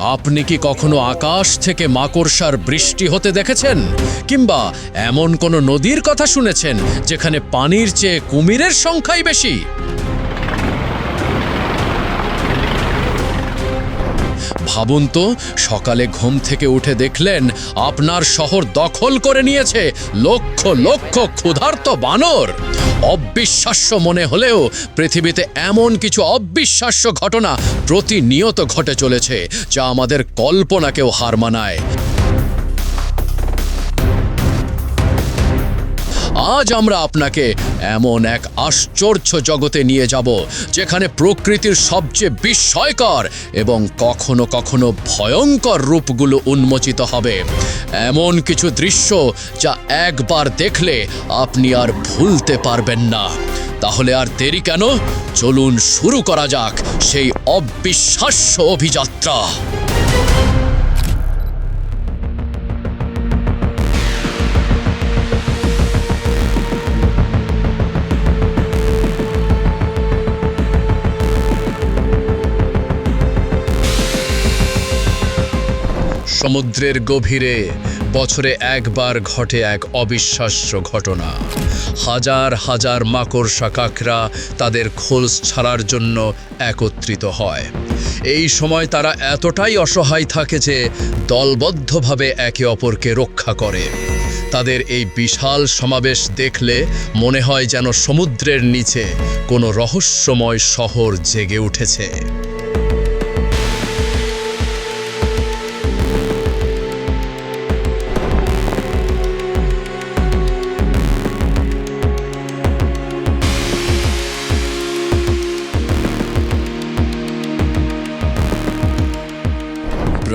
আপনি কি কখনো আকাশ থেকে মাকড়সার বৃষ্টি হতে দেখেছেন? কিংবা এমন কোনো নদীর কথা শুনেছেন যেখানে পানির চেয়ে কুমিরের সংখ্যাই বেশি? ভাবুন তো, সকালে ঘুম থেকে উঠে দেখলেন আপনার শহর দখল করে নিয়েছে লক্ষ লক্ষ ক্ষুধার্ত বানর। অবিশ্বাস্য মনে হলেও পৃথিবীতে এমন কিছু অবিশ্বাস্য ঘটনা প্রতিনিয়ত ঘটে চলেছে, যা আমাদের কল্পনাকেও হার মানায়। আজ আমরা আপনাকে এমন এক আশ্চর্য জগতে নিয়ে যাব, যেখানে প্রকৃতির সবচেয়ে বিস্ময়কর এবং কখনো কখনো ভয়ঙ্কর রূপগুলো উন্মোচিত হবে। এমন কিছু দৃশ্য যা একবার দেখলে আপনি আর ভুলতে পারবেন না। তাহলে আর দেরি কেন? চলুন শুরু করা যাক সেই অবিশ্বাস্য অভিযাত্রা। সমুদ্রের গভীরে বছরে একবার ঘটে এক অবিশ্বাস্য ঘটনা। হাজার হাজার মাকড়সা কাকড়া তাদের খোলস ছাড়ার জন্য একত্রিত হয়। এই সময় তারা এতটাই অসহায় থাকে যে দলবদ্ধভাবে একে অপরকে রক্ষা করে। তাদের এই বিশাল সমাবেশ দেখলে মনে হয় যেন সমুদ্রের নিচে কোনো রহস্যময় শহর জেগে উঠেছে।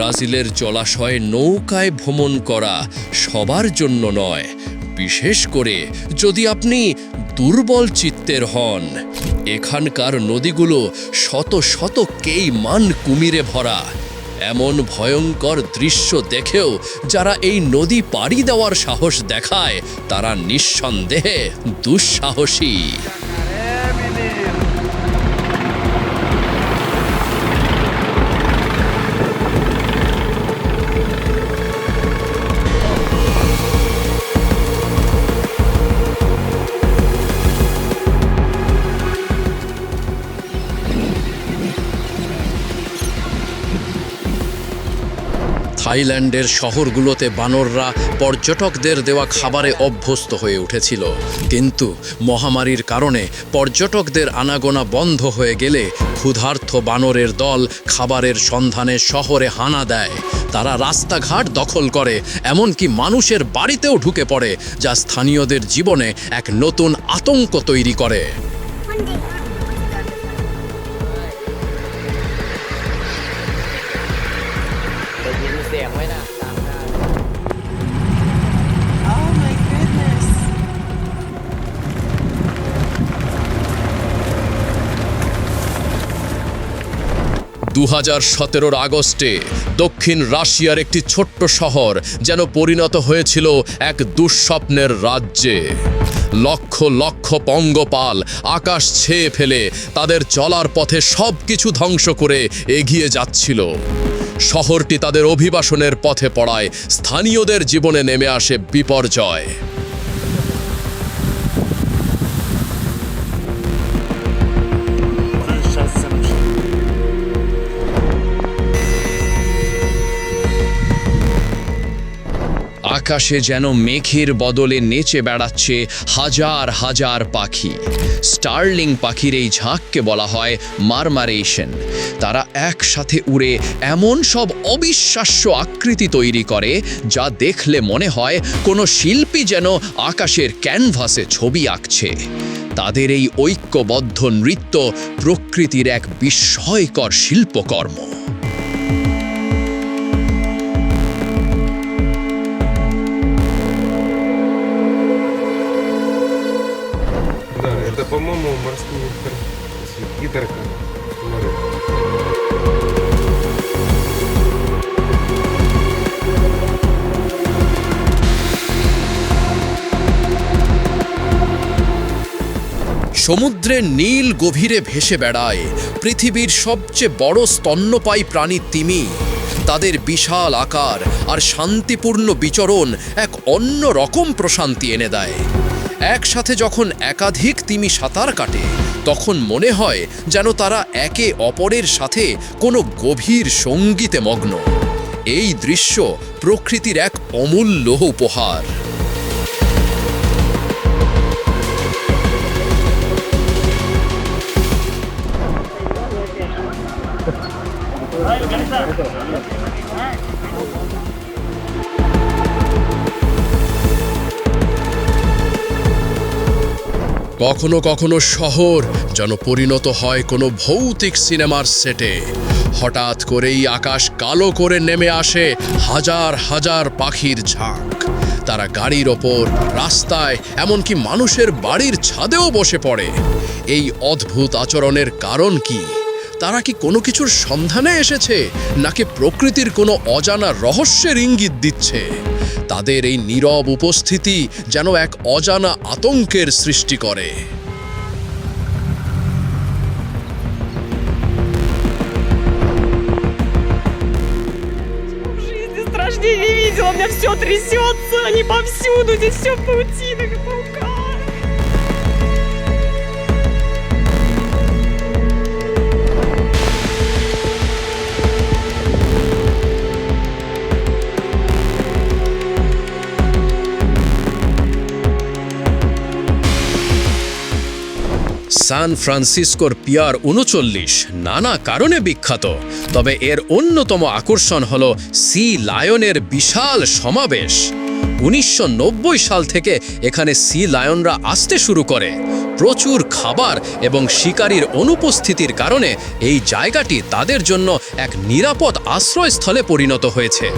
ব্রাজিলের জলাশয়ে নৌকায় ভ্রমণ করা সবার জন্য নয়, বিশেষ করে যদি আপনি দুর্বল চিত্তের হন। এখানকার নদীগুলো শত শত কেই মান কুমিরে ভরা। এমন ভয়ঙ্কর দৃশ্য দেখেও যারা এই নদী পাড়ি দেওয়ার সাহস দেখায়, তারা নিঃসন্দেহে দুঃসাহসী। থাইল্যান্ডের শহরগুলোতে বানররা পর্যটকদের দেওয়া খাবারে অভ্যস্ত হয়ে উঠেছিল। কিন্তু মহামারীর কারণে পর্যটকদের আনাগোনা বন্ধ হয়ে গেলে ক্ষুধার্থ বানরের দল খাবারের সন্ধানে শহরে হানা দেয়। তারা রাস্তাঘাট দখল করে, এমনকি মানুষের বাড়িতেও ঢুকে পড়ে, যা স্থানীয়দের জীবনে এক নতুন আতঙ্ক তৈরি করে। দু হাজার সতেরোর আগস্টে দক্ষিণ রাশিয়ার একটি ছোট্ট শহর যেন পরিণত হয়েছিল এক দুঃস্বপ্নের রাজ্যে। লক্ষ লক্ষ পঙ্গপাল আকাশ ছেয়ে ফেলে তাদের চলার পথে সব কিছু ধ্বংস করে এগিয়ে যাচ্ছিল। শহরটি তাদের অভিবাসনের পথে পড়ায় স্থানীয়দের জীবনে নেমে আসে বিপর্যয়। আকাশে যেন মেঘের বদলে নেচে বেড়াচ্ছে হাজার হাজার পাখি। স্টার্লিং পাখির এই ঝাঁককে বলা হয় মারমারেশন তারা একসাথে উড়ে এমন সব অবিশ্বাস্য আকৃতি তৈরি করে, যা দেখলে মনে হয় কোনো শিল্পী যেন আকাশের ক্যানভাসে ছবি আঁকছে। তাদের এই ঐক্যবদ্ধ নৃত্য প্রকৃতির এক বিস্ময়কর শিল্পকর্ম। Да, это, по-моему, морские тар- цветки тараканы. সমুদ্রের নীল গভীরে ভেসে বেড়ায় পৃথিবীর সবচেয়ে বড় স্তন্যপায়ী প্রাণী তিমি তাদের বিশাল আকার আর শান্তিপূর্ণ বিচরণ এক অন্য রকম প্রশান্তি এনে দেয় একসাথে যখন একাধিক তিমি সাঁতার কাটে, তখন মনে হয় যেন তারা একে অপরের সাথে কোনো গভীর সঙ্গীতে মগ্ন। এই দৃশ্য প্রকৃতির এক অমূল্য উপহার। কখনো কখনো শহর যেন পরিণত হয় কোনো ভৌতিক সিনেমার সেটে। হঠাৎ করেই আকাশ কালো করে নেমে আসে হাজার হাজার পাখির ঝাঁক। তারা গাড়ির ওপর, রাস্তায়, এমনকি মানুষের বাড়ির ছাদেও বসে পড়ে। এই অদ্ভুত আচরণের কারণ কি? তারা কি কোনো কিছুর সন্ধানে এসেছে নাকি প্রকৃতির কোনো অজানা রহস্যের ইঙ্গিত দিচ্ছে তাদের এই নীরব উপস্থিতি যেন এক অজানা আতঙ্কের সৃষ্টি করে В жизни страшнее не видела, у меня все трясется, они повсюду, здесь все в паутинах и সান ফ্রান্সিসকোর পিয়ার উনচল্লিশ নানা কারণে বিখ্যাত, তবে এর অন্যতম আকর্ষণ হল সি লায়নের বিশাল সমাবেশ। উনিশশো নব্বই সাল থেকে এখানে সি লায়নরা আসতে শুরু করে। প্রচুর খাবার এবং শিকারীর অনুপস্থিতির কারণে এই জায়গাটি তাদের জন্য এক নিরাপদ আশ্রয়স্থলে পরিণত হয়েছে।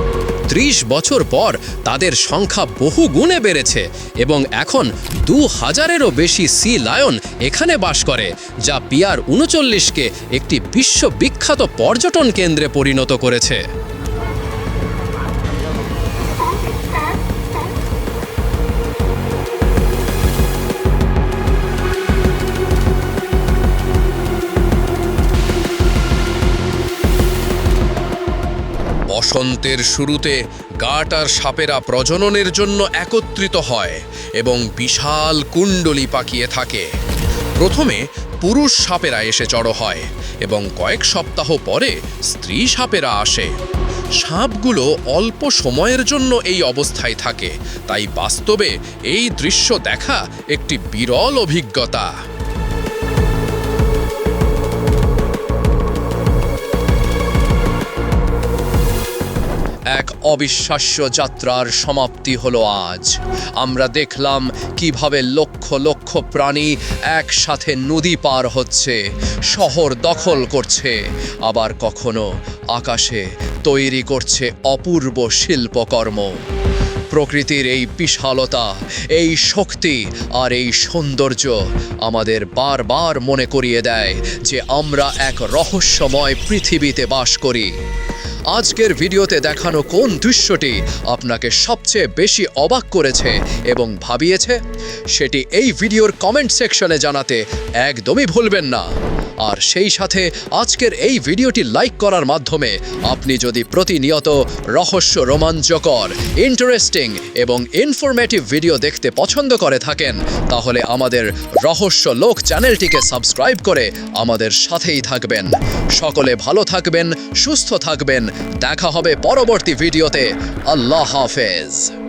ত্রিশ বছর পর তাদের সংখ্যা বহু গুণে বেড়েছে এবং এখন দু হাজারেরও বেশি সি লায়ন এখানে বাস করে, যা পিয়ার উনচল্লিশকে একটি বিশ্ববিখ্যাত পর্যটন কেন্দ্রে পরিণত করেছে। বসন্তের শুরুতে গাট আর সাপেরা প্রজননের জন্য একত্রিত হয় এবং বিশাল কুণ্ডলি পাকিয়ে থাকে। প্রথমে পুরুষ সাপেরা এসে জড়ো হয় এবং কয়েক সপ্তাহ পরে স্ত্রী সাপেরা আসে। সাপগুলো অল্প সময়ের জন্য এই অবস্থায় থাকে, তাই বাস্তবে এই দৃশ্য দেখা একটি বিরল অভিজ্ঞতা। এক অবিশ্বাস্য যাত্রার সমাপ্তি হলো আজ। আমরা দেখলাম কীভাবে লক্ষ লক্ষ প্রাণী একসাথে নদী পার হচ্ছে, শহর দখল করছে, আবার কখনো আকাশে তৈরি করছে অপূর্ব শিল্পকর্ম। প্রকৃতির এই বিশালতা, এই শক্তি আর এই সৌন্দর্য আমাদের বারবার মনে করিয়ে দেয় যে আমরা এক রহস্যময় পৃথিবীতে বাস করি। আজকের ভিডিওতে দেখানো কোন দৃশ্যটি আপনাকে সবচেয়ে বেশি অবাক করেছে এবং ভাবিয়েছে, সেটি এই ভিডিওর কমেন্ট সেকশনে জানাতে একদমই ভুলবেন না। আর সেই সাথে আজকের এই ভিডিওটি লাইক করার মাধ্যমে আপনি যদি প্রতিনিয়ত রহস্য রোমাঞ্চকর ইন্টারেস্টিং এবং ইনফরমেটিভ ভিডিও দেখতে পছন্দ করে থাকেন, তাহলে আমাদের রহস্য লোক চ্যানেলটিকে সাবস্ক্রাইব করে আমাদের সাথেই থাকবেন। সকলে ভালো থাকবেন, সুস্থ থাকবেন। দেখা হবে পরবর্তী ভিডিওতে। আল্লাহ হাফেজ।